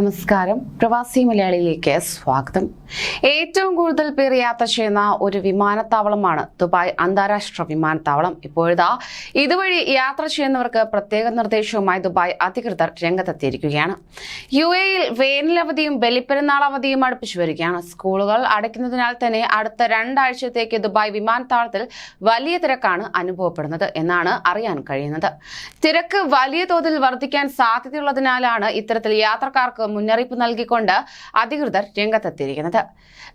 നമസ്കാരം. പ്രവാസി മലയാളിയിലേക്ക് സ്വാഗതം. ഏറ്റവും കൂടുതൽ പേർ യാത്ര ചെയ്യുന്ന ഒരു വിമാനത്താവളമാണ് ദുബായ് അന്താരാഷ്ട്ര വിമാനത്താവളം. ഇപ്പോഴിതാ ഇതുവഴി യാത്ര ചെയ്യുന്നവർക്ക് പ്രത്യേക നിർദ്ദേശവുമായി ദുബായ് അധികൃതർ രംഗത്തെത്തിയിരിക്കുകയാണ്. യു എയിൽ വേനലവധിയും ബലിപ്പെരുന്നാൾ അവധിയും അടുപ്പിച്ചു വരികയാണ്. സ്കൂളുകൾ അടയ്ക്കുന്നതിനാൽ തന്നെ അടുത്ത രണ്ടാഴ്ചത്തേക്ക് ദുബായ് വിമാനത്താവളത്തിൽ വലിയ തിരക്കാണ് അനുഭവപ്പെടുന്നത് എന്നാണ് അറിയാൻ കഴിയുന്നത്. തിരക്ക് വലിയ തോതിൽ വർദ്ധിക്കാൻ സാധ്യതയുള്ളതിനാലാണ് ഇത്തരത്തിൽ യാത്രക്കാർക്ക് മുന്നറിയിപ്പ് നൽകിക്കൊണ്ട് അധികൃതർ രംഗത്തെത്തിയിരിക്കുന്നത്.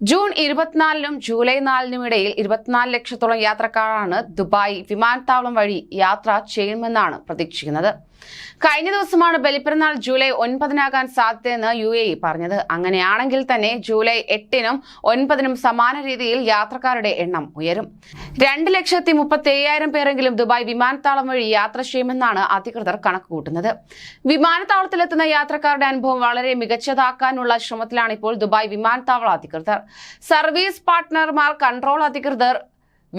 ജൂൺ ഇരുപത്തിനാലിനും ജൂലൈ നാലിനും ഇടയിൽ ഇരുപത്തിനാല് ലക്ഷത്തോളം യാത്രക്കാരാണ് ദുബായ് വിമാനത്താവളം വഴി യാത്ര ചെയ്യുമെന്നാണ് പ്രതീക്ഷിക്കുന്നത്. കഴിഞ്ഞ ദിവസമാണ് ബലിപ്പെരുന്നാൾ ജൂലൈ ഒൻപതിനാകാൻ സാധ്യതയെന്ന് യു എ പറഞ്ഞത്. അങ്ങനെയാണെങ്കിൽ തന്നെ ജൂലൈ എട്ടിനും ഒൻപതിനും സമാന രീതിയിൽ യാത്രക്കാരുടെ എണ്ണം ഉയരും. രണ്ട് ലക്ഷത്തി മുപ്പത്തി അയ്യായിരം പേരെങ്കിലും ദുബായ് വിമാനത്താവളം വഴി യാത്ര ചെയ്യുമെന്നാണ് അധികൃതർ കണക്കുകൂട്ടുന്നത്. വിമാനത്താവളത്തിലെത്തുന്ന യാത്രക്കാരുടെ അനുഭവം വളരെ മികച്ചതാക്കാനുള്ള ശ്രമത്തിലാണ് ഇപ്പോൾ ദുബായ് വിമാനത്താവള അധികൃതർ. സർവീസ് പാർട്ട്ണർമാർ കൺട്രോൾ അധികൃതർ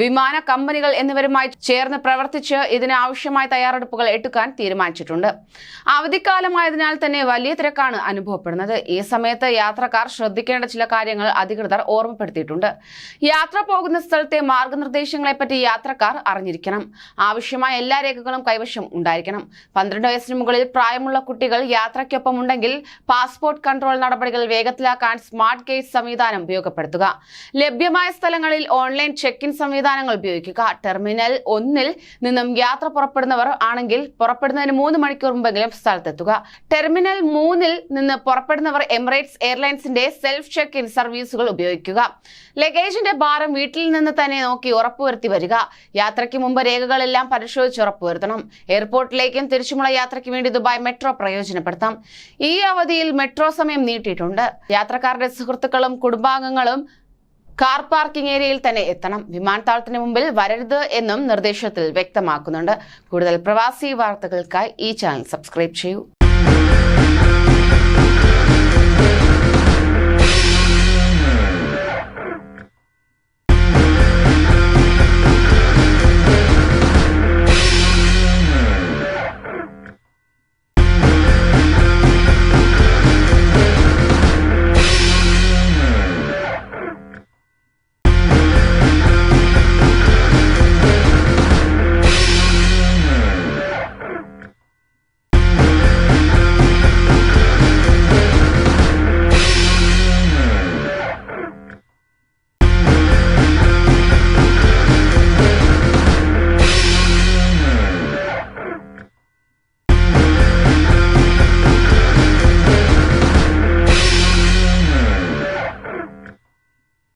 വിമാന കമ്പനികൾ എന്നിവരുമായി ചേർന്ന് പ്രവർത്തിച്ച് ഇതിനാവശ്യമായ തയ്യാറെടുപ്പുകൾ എടുക്കാൻ തീരുമാനിച്ചിട്ടുണ്ട്. അവധിക്കാലമായതിനാൽ തന്നെ വലിയ തിരക്കാണ് അനുഭവപ്പെടുന്നത്. ഈ സമയത്ത് യാത്രക്കാർ ശ്രദ്ധിക്കേണ്ട ചില കാര്യങ്ങൾ അധികൃതർ ഓർമ്മപ്പെടുത്തിയിട്ടുണ്ട്. യാത്ര പോകുന്ന സ്ഥലത്തെ മാർഗനിർദ്ദേശങ്ങളെപ്പറ്റി യാത്രക്കാർ അറിഞ്ഞിരിക്കണം. ആവശ്യമായ എല്ലാ രേഖകളും കൈവശം ഉണ്ടായിരിക്കണം. പന്ത്രണ്ട് വയസ്സിന് മുകളിൽ പ്രായമുള്ള കുട്ടികൾ യാത്രയ്ക്കൊപ്പം ഉണ്ടെങ്കിൽ പാസ്പോർട്ട് കൺട്രോൾ നടപടികൾ വേഗത്തിലാക്കാൻ സ്മാർട്ട് ഗേറ്റ് സംവിധാനം ഉപയോഗപ്പെടുത്തുക. ലഭ്യമായ സ്ഥലങ്ങളിൽ ഓൺലൈൻ ചെക്ക് ഇൻ സംവിധാനങ്ങൾ ഉപയോഗിക്കുക. ടെർമിനൽ ഒന്നിൽ നിന്നും യാത്ര പുറപ്പെടുന്നവർ ആണെങ്കിൽ പുറപ്പെടുന്നതിന് മൂന്ന് മണിക്കൂർ മുമ്പെങ്കിലും സ്ഥലത്തെത്തുക. ടെർമിനൽ മൂന്നിൽ നിന്ന് പുറപ്പെടുന്നവർ എമിറേറ്റ്സ് എയർലൈൻസിന്റെ സെൽഫ് ചെക്ക് ഇൻ സർവീസുകൾ ഉപയോഗിക്കുക. ലഗേജിന്റെ ഭാരം വീട്ടിൽ നിന്ന് തന്നെ നോക്കി ഉറപ്പുവരുത്തി വരിക. യാത്രയ്ക്ക് മുമ്പ് രേഖകളെല്ലാം പരിശോധിച്ച് ഉറപ്പുവരുത്തണം. എയർപോർട്ടിലേക്കും തിരിച്ചുമുള്ള യാത്രയ്ക്ക് വേണ്ടി ദുബായ് മെട്രോ പ്രയോജനപ്പെടുത്താം. ഈ അവധിയിൽ മെട്രോ സമയം നീട്ടിയിട്ടുണ്ട്. യാത്രക്കാരുടെ സുഹൃത്തുക്കളും കുടുംബാംഗങ്ങളും കാർ പാർക്കിംഗ് ഏരിയയിൽ തന്നെ എത്തണം. വിമാനത്താവളത്തിന് മുമ്പിൽ വരരുത് എന്നും നിർദ്ദേശത്തിൽ വ്യക്തമാക്കുന്നുണ്ട്. കൂടുതൽ പ്രവാസി വാർത്തകൾക്കായി ഈ ചാനൽ സബ്സ്ക്രൈബ് ചെയ്യൂ.